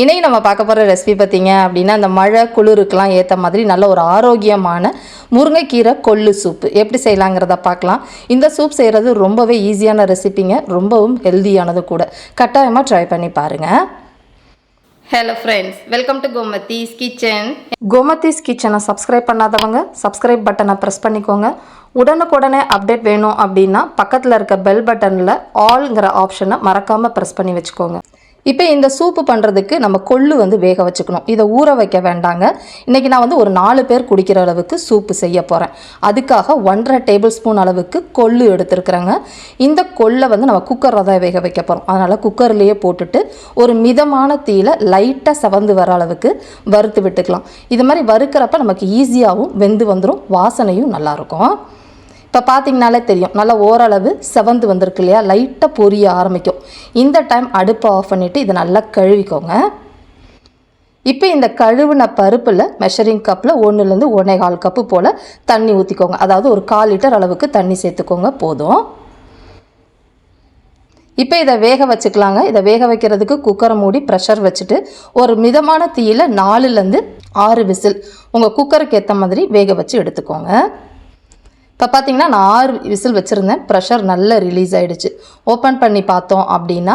இன்னைக்கு நம்ம பார்க்க போகிற ரெசிபி பார்த்தீங்க அப்படின்னா அந்த மழை குளிருக்கெல்லாம் ஏற்ற மாதிரி நல்ல ஒரு ஆரோக்கியமான முருங்கைக்கீரை கொள்ளு சூப்பு எப்படி செய்யலாங்கிறத பார்க்கலாம். இந்த சூப் செய்கிறது ரொம்பவே ஈஸியான ரெசிபிங்க ரொம்பவும் ஹெல்தியானது கூட. கட்டாயமாக ட்ரை பண்ணி பாருங்கள் hello friends welcome to Gomathi's kitchen Gomathi's கிச்சனை சப்ஸ்கிரைப் பண்ணாதவங்க சப்ஸ்கிரைப் பட்டனை ப்ரெஸ் பண்ணிக்கோங்க. உடனுக்குடனே அப்டேட் வேணும் அப்படின்னா பக்கத்தில் இருக்க பெல் பட்டனில் ஆல்ங்கிற ஆப்ஷனை மறக்காமல் ப்ரெஸ் பண்ணி வச்சுக்கோங்க. இப்போ இந்த சூப்பு பண்ணுறதுக்கு நம்ம கொள்ளு வந்து வேக வச்சுக்கணும். இதை ஊற வைக்க வேண்டாங்க. இன்றைக்கி நான் வந்து ஒரு நாலு பேர் குடிக்கிற அளவுக்கு சூப்பு செய்ய போகிறேன் அதுக்காக ஒன்றரை டேபிள் ஸ்பூன் அளவுக்கு கொள்ளு எடுத்துருக்குறேங்க. இந்த கொள்ளை வந்து நம்ம குக்கரில் தான் வேக வைக்க போகிறோம் அதனால் குக்கர்லேயே போட்டுட்டு ஒரு மிதமான தீயில் லைட்டாக செவந்து வர அளவுக்கு வறுத்து விட்டுக்கலாம். இது மாதிரி வறுக்கிறப்ப நமக்கு ஈஸியாகவும் வெந்து வந்துடும் வாசனையும் நல்லாயிருக்கும் இப்போ பார்த்தீங்கனாலே தெரியும். நல்லா ஓரளவு செவந்து வந்திருக்கு இல்லையா? லைட்டாக பொரிய ஆரம்பிக்கும். இந்த டைம் அடுப்பை ஆஃப் பண்ணிவிட்டு இதை நல்லா கழுவிக்கோங்க. இப்போ இந்த கழுவின பருப்பில் மெஷரிங் கப்பில் ஒன்றுலேருந்து ஒன்றே கால் கப்பு போல் தண்ணி ஊற்றிக்கோங்க அதாவது ஒரு கால் லிட்டர் அளவுக்கு தண்ணி சேர்த்துக்கோங்க. போதும். இப்போ இதை வேக வச்சுக்கலாங்க. இதை வேக வைக்கிறதுக்கு குக்கரை மூடி ப்ரெஷர் வச்சுட்டு ஒரு மிதமான தீயில் நாலுலேருந்து ஆறு விசில் உங்கள் குக்கருக்கு ஏற்ற மாதிரி வேக வச்சு எடுத்துக்கோங்க. இப்போ பார்த்தீங்கன்னா நான் ஆறு விசில் வச்சுருந்தேன். ப்ரெஷர் நல்லா ரிலீஸ் ஆகிடுச்சு ஓப்பன் பண்ணி பார்த்தோம் அப்படின்னா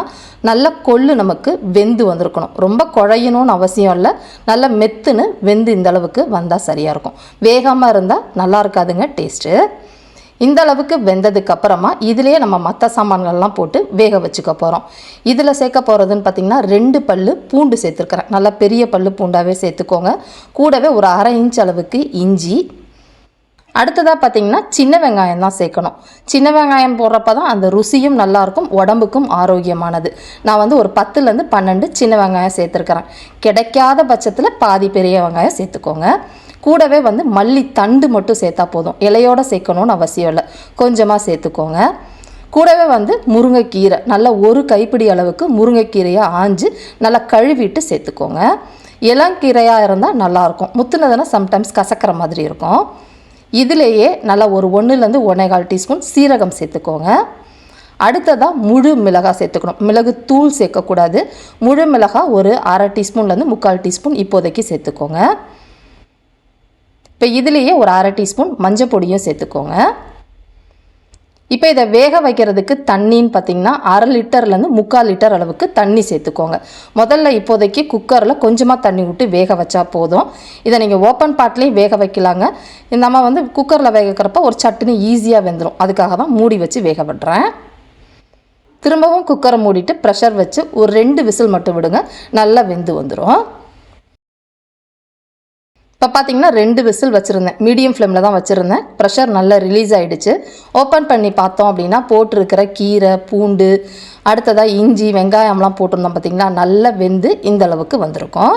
நல்ல கொள்ளு நமக்கு வெந்து வந்திருக்கணும். ரொம்ப குழையணும்னு அவசியம் இல்லை. நல்ல மெத்துன்னு வெந்து இந்த அளவுக்கு வந்தால் சரியாக இருக்கும். வேகமாக இருந்தால் நல்லா இருக்காதுங்க டேஸ்ட்டு இந்த அளவுக்கு வெந்ததுக்கு அப்புறமா இதுலேயே நம்ம மற்ற சாமான்கள்லாம் போட்டு வேக வச்சுக்க போகிறோம் இதில் சேர்க்க போகிறதுன்னு பார்த்திங்கன்னா ரெண்டு பல் பூண்டு சேர்த்துருக்குறேன். நல்லா பெரிய பல்லு பூண்டாகவே சேர்த்துக்கோங்க. கூடவே ஒரு அரை இன்ச் அளவுக்கு இஞ்சி அடுத்ததாக பார்த்தீங்கன்னா சின்ன வெங்காயம் தான் சேர்க்கணும். சின்ன வெங்காயம் போடுறப்ப தான் அந்த ருசியும் நல்லாயிருக்கும் உடம்புக்கும் ஆரோக்கியமானது. நான் வந்து ஒரு பத்துலேருந்து பன்னெண்டு சின்ன வெங்காயம் சேர்த்துருக்குறேன். கிடைக்காத பட்சத்தில் பாதி பெரிய வெங்காயம் சேர்த்துக்கோங்க. கூடவே வந்து மல்லி தண்டு மட்டும் சேர்த்தா போதும். இலையோடு சேர்க்கணும்னு அவசியம் இல்லை. கொஞ்சமாக சேர்த்துக்கோங்க. கூடவே வந்து முருங்கைக்கீரை நல்லா ஒரு கைப்பிடி அளவுக்கு முருங்கைக்கீரையை ஆஞ்சு நல்லா கழுவிட்டு சேர்த்துக்கோங்க. இளங்கீரையாக இருந்தால் நல்லாயிருக்கும். முத்துனதுன்னா சம்டைம்ஸ் கசக்கிற மாதிரி இருக்கும். இதிலேயே நல்லா ஒரு ஒன்றுலேருந்து ஒன்றேகால் டீஸ்பூன் சீரகம் சேர்த்துக்கோங்க. அடுத்ததாக முழு மிளகாய் சேர்த்துக்கணும். மிளகு தூள் சேர்க்கக்கூடாது. முழு மிளகாய் ஒரு அரை டீஸ்பூன்லேருந்து முக்கால் டீஸ்பூன் இப்போதைக்கு சேர்த்துக்கோங்க. இப்போ இதுலேயே ஒரு அரை டீஸ்பூன் மஞ்சள் பொடியும் சேர்த்துக்கோங்க. இப்போ இதை வேக வைக்கிறதுக்கு தண்ணின்னு பார்த்தீங்கன்னா அரை லிட்டர்லேருந்து முக்கால் லிட்டர் அளவுக்கு தண்ணி சேர்த்துக்கோங்க. முதல்ல இப்போதைக்கு குக்கரில் கொஞ்சமாக தண்ணி விட்டு வேக வச்சா போதும். இதை நீங்கள் ஓப்பன் பாட்லேயும் வேக வைக்கலாங்க. நம்ம வந்து குக்கரில் வேக ஒரு சட்டுன்னு ஈஸியாக வெந்துடும் அதுக்காக தான் மூடி வச்சு வேக விடுறேன். திரும்பவும் குக்கரை மூடிட்டு ப்ரெஷர் வச்சு ஒரு ரெண்டு விசில் மட்டும் விடுங்க. நல்லா வெந்து வந்துடும் இப்போ பார்த்தீங்கன்னா ரெண்டு விசில் வச்சுருந்தேன். மீடியம் ஃப்ளேமில் தான் வச்சுருந்தேன். ப்ரெஷர் நல்லா ரிலீஸ் ஆகிடுச்சு ஓப்பன் பண்ணி பார்த்தோம் அப்படின்னா போட்டிருக்கிற கீரை பூண்டு அடுத்ததாக இஞ்சி வெங்காயம்லாம் போட்டிருந்தோம் பார்த்தீங்கன்னா நல்லா வெந்து இந்த அளவுக்கு வந்திருக்கும்.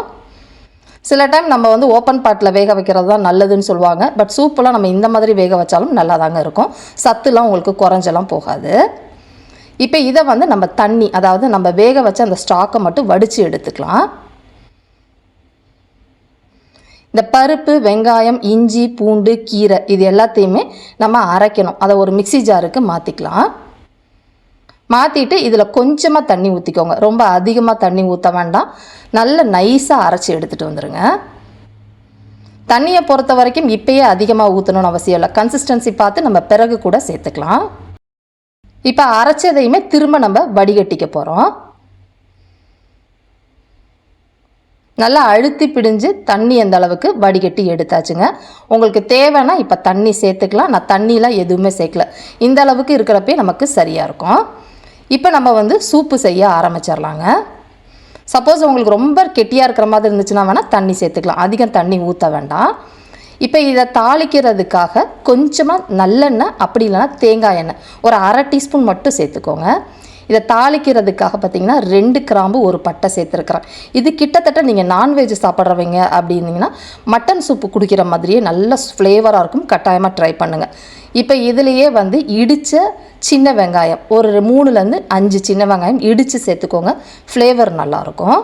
சில டைம் நம்ம வந்து ஓப்பன் பாட்டில் வேக வைக்கிறது தான் நல்லதுன்னு சொல்லுவாங்க. பட் சூப்பெல்லாம் நம்ம இந்த மாதிரி வேக வச்சாலும் நல்லா தாங்க இருக்கும். சத்துலாம் உங்களுக்கு குறைஞ்செல்லாம் போகாது. இப்போ இதை வந்து நம்ம தண்ணி அதாவது நம்ம வேக வச்ச அந்த ஸ்டாக்கை மட்டும் வடித்து எடுத்துக்கலாம். இந்த பருப்பு வெங்காயம் இஞ்சி பூண்டு கீரை இது எல்லாத்தையுமே நம்ம அரைக்கணும். அதை ஒரு மிக்சி ஜாருக்கு மாற்றிக்கலாம் மாற்றிட்டு இதில் கொஞ்சமாக தண்ணி ஊற்றிக்கோங்க ரொம்ப அதிகமாக தண்ணி ஊற்ற வேண்டாம். நல்ல நைஸாக அரைச்சி எடுத்துகிட்டு வந்துடுங்க தண்ணியை பொறுத்த வரைக்கும் இப்பயே அதிகமாக ஊற்றணும்னு அவசியம் இல்லை. கன்சிஸ்டன்சி பார்த்து நம்ம பிறகு கூட சேர்த்துக்கலாம். இப்போ அரைச்சதையுமே திரும்ப நம்ம வடிகட்டிக்க போகிறோம் நல்லா அழுத்தி பிடிஞ்சு தண்ணி அந்த அளவுக்கு வடிகட்டி எடுத்தாச்சுங்க. உங்களுக்கு தேவைன்னா இப்போ தண்ணி சேர்த்துக்கலாம். நான் தண்ணிலாம் எதுவுமே சேர்க்கல. இந்த அளவுக்கு இருக்கிறப்பே நமக்கு சரியாக இருக்கும். இப்போ நம்ம வந்து சூப்பு செய்ய ஆரம்பிச்சிடலாங்க. சப்போஸ் உங்களுக்கு ரொம்ப கெட்டியாக இருக்கிற மாதிரி இருந்துச்சுன்னா வேணால் தண்ணி சேர்த்துக்கலாம். அதிகம் தண்ணி ஊற்ற வேண்டாம். இப்போ இதை தாளிக்கிறதுக்காக கொஞ்சமாக நல்லெண்ணெய் அப்படி இல்லைன்னா தேங்காய் எண்ணெய். ஒரு அரை டீஸ்பூன் மட்டும் சேர்த்துக்கோங்க. இதை தாளிக்கிறதுக்காக பார்த்தீங்கன்னா ரெண்டு கிராம்பு ஒரு பட்டை சேர்த்துருக்குறேன். இது கிட்டத்தட்ட நீங்கள் நான்வெஜ் சாப்பிட்றவங்க அப்படின்னீங்கன்னா மட்டன் சூப்பு குடிக்கிற மாதிரியே நல்ல ஃப்ளேவராக இருக்கும். கட்டாயமாக ட்ரை பண்ணுங்கள் இப்போ இதுலேயே வந்து இடித்த சின்ன வெங்காயம் ஒரு மூணுலேருந்து அஞ்சு சின்ன வெங்காயம் இடித்து சேர்த்துக்கோங்க. ஃப்ளேவர் நல்லாயிருக்கும்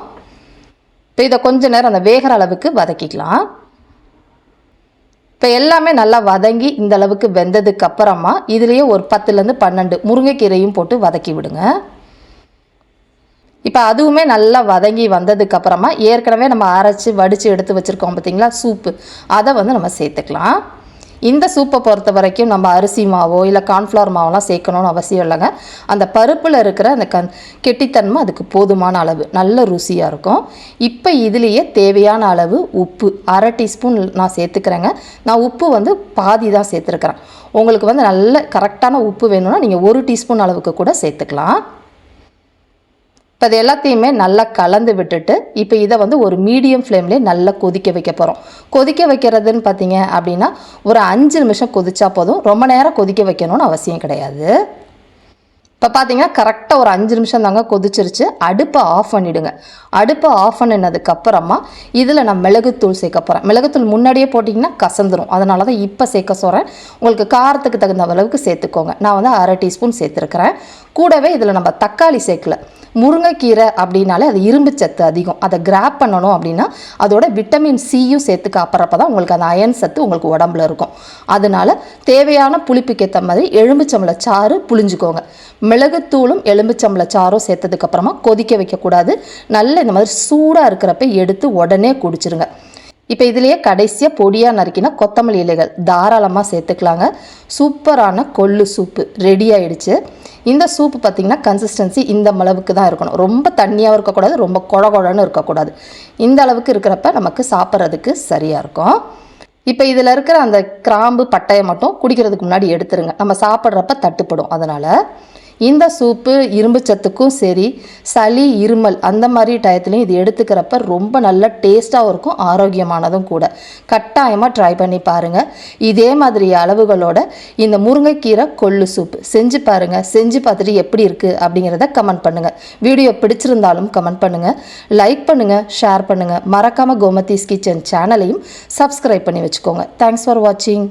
இப்போ இதை கொஞ்சம் நேரம் அந்த வேகிற அளவுக்கு வதக்கிக்கலாம். இப்போ எல்லாமே நல்லா வதங்கி இந்த அளவுக்கு வெந்ததுக்கு அப்புறமா இதுலேயே ஒரு பத்துலேருந்து பன்னெண்டு முருங்கைக்கீரையும் போட்டு வதக்கி விடுங்க. இப்போ அதுவுமே நல்லா வதங்கி வந்ததுக்கு அப்புறமா ஏற்கனவே நம்ம அரைச்சி வடித்து எடுத்து வச்சுருக்கோம் பார்த்தீங்களா சூப்பு. அதை வந்து நம்ம சேர்த்துக்கலாம். இந்த சூப்பை பொறுத்த வரைக்கும் நம்ம அரிசி மாவோ இல்லை கார்ன்ஃப்ளவர் மாவெல்லாம் சேர்க்கணும்னு அவசியம் இல்லைங்க. அந்த பருப்பில் இருக்கிற அந்த கண் கெட்டித்தன்மை அதுக்கு போதுமான அளவு. நல்ல ருசியாக இருக்கும். இப்போ இதுலேயே தேவையான அளவு உப்பு. அரை டீஸ்பூன் நான் சேர்த்துக்கிறேங்க. நான் உப்பு வந்து பாதி தான் சேர்த்துருக்குறேன். உங்களுக்கு வந்து நல்ல கரெக்டான உப்பு வேணும்னா நீங்கள் ஒரு டீஸ்பூன் அளவுக்கு கூட சேர்த்துக்கலாம். இப்போ இது எல்லாத்தையுமே நல்லா கலந்து விட்டுட்டு இப்போ இதை வந்து ஒரு மீடியம் ஃப்ளேம்லேயே நல்லா கொதிக்க வைக்க போகிறோம் கொதிக்க வைக்கிறதுன்னு பார்த்தீங்க அப்படின்னா ஒரு அஞ்சு நிமிஷம் கொதிச்சா போதும். ரொம்ப நேரம் கொதிக்க வைக்கணும்னு அவசியம் கிடையாது. இப்போ பார்த்தீங்கன்னா கரெக்டாக ஒரு அஞ்சு நிமிஷம் தாங்க கொதிச்சிருச்சு. அடுப்பை ஆஃப் பண்ணிவிடுங்க அடுப்பை ஆஃப் பண்ணினதுக்கப்புறமா இதில் நான் மிளகுத்தூள் சேர்க்க போகிறேன் மிளகுத்தூள் முன்னாடியே போட்டிங்கன்னா கசந்துரும். அதனால தான் இப்போ சேர்க்க சொல்கிறேன் உங்களுக்கு காரத்துக்கு தகுந்த அளவுக்கு சேர்த்துக்கோங்க. நான் வந்து அரை டீஸ்பூன் சேர்த்துருக்குறேன். கூடவே இதில் நம்ம தக்காளி சேர்க்கல. முருங்கைக்கீரை அப்படின்னாலே அது இரும்பு சத்து அதிகம். அதை கிராப் பண்ணணும் அப்படின்னா அதோட விட்டமின் சியும் சேர்த்து அப்புறப்ப தான் உங்களுக்கு அந்த அயன் சத்து உங்களுக்கு உடம்புல இருக்கும். அதனால தேவையான புளிப்புக்கு ஏற்ற மாதிரி எலும்புச்சம்பளை சாறு புளிஞ்சுக்கோங்க மிளகுத்தூளும் எலும்புச்சம்பளை சாறும் சேர்த்ததுக்கப்புறமா கொதிக்க வைக்கக்கூடாது. நல்ல இந்த மாதிரி சூடாக இருக்கிறப்ப எடுத்து உடனே குடிச்சிருங்க. இப்போ இதுலேயே கடைசியாக பொடியாக நறுக்கினா கொத்தமல்லி இலைகள் தாராளமாக சேர்த்துக்கலாங்க. சூப்பரான கொள்ளு சூப்பு ரெடி ஆயிடுச்சு. இந்த சூப்பு பார்த்திங்கன்னா கன்சிஸ்டன்சி இந்த அளவுக்கு தான் இருக்கணும். ரொம்ப தண்ணியாகவும் இருக்கக்கூடாது ரொம்ப குழ குழன்னு இருக்கக்கூடாது. இந்த அளவுக்கு இருக்கிறப்ப நமக்கு சாப்பிட்றதுக்கு சரியாக இருக்கும். இப்போ இதில் இருக்கிற அந்த கிராம்பு பட்டையை மட்டும் குடிக்கிறதுக்கு முன்னாடி எடுத்துருங்க. நம்ம சாப்பிட்றப்ப தட்டுப்படும். அதனால் இந்த சூப்பு இரும்பு சத்துக்கும் சரி சளி இருமல் அந்த மாதிரி டயத்துலையும் இது எடுத்துக்கிறப்ப ரொம்ப நல்ல டேஸ்ட்டாகவும் இருக்கும் ஆரோக்கியமானதும் கூட. கட்டாயமாக ட்ரை பண்ணி பாருங்கள் இதே மாதிரி அளவுகளோட இந்த முருங்கைக்கீரை கொள்ளு சூப்பு. செஞ்சு பாருங்கள் செஞ்சு பார்த்துட்டு எப்படி இருக்குது அப்படிங்கிறத கமெண்ட் பண்ணுங்கள் வீடியோ பிடிச்சிருந்தாலும் கமெண்ட் பண்ணுங்கள் லைக் பண்ணுங்கள் ஷேர் பண்ணுங்கள் மறக்காமல் கோமதிஸ் கிச்சன் சேனலையும் சப்ஸ்கிரைப் பண்ணி வச்சுக்கோங்க. தேங்க்ஸ் ஃபார் வாட்சிங்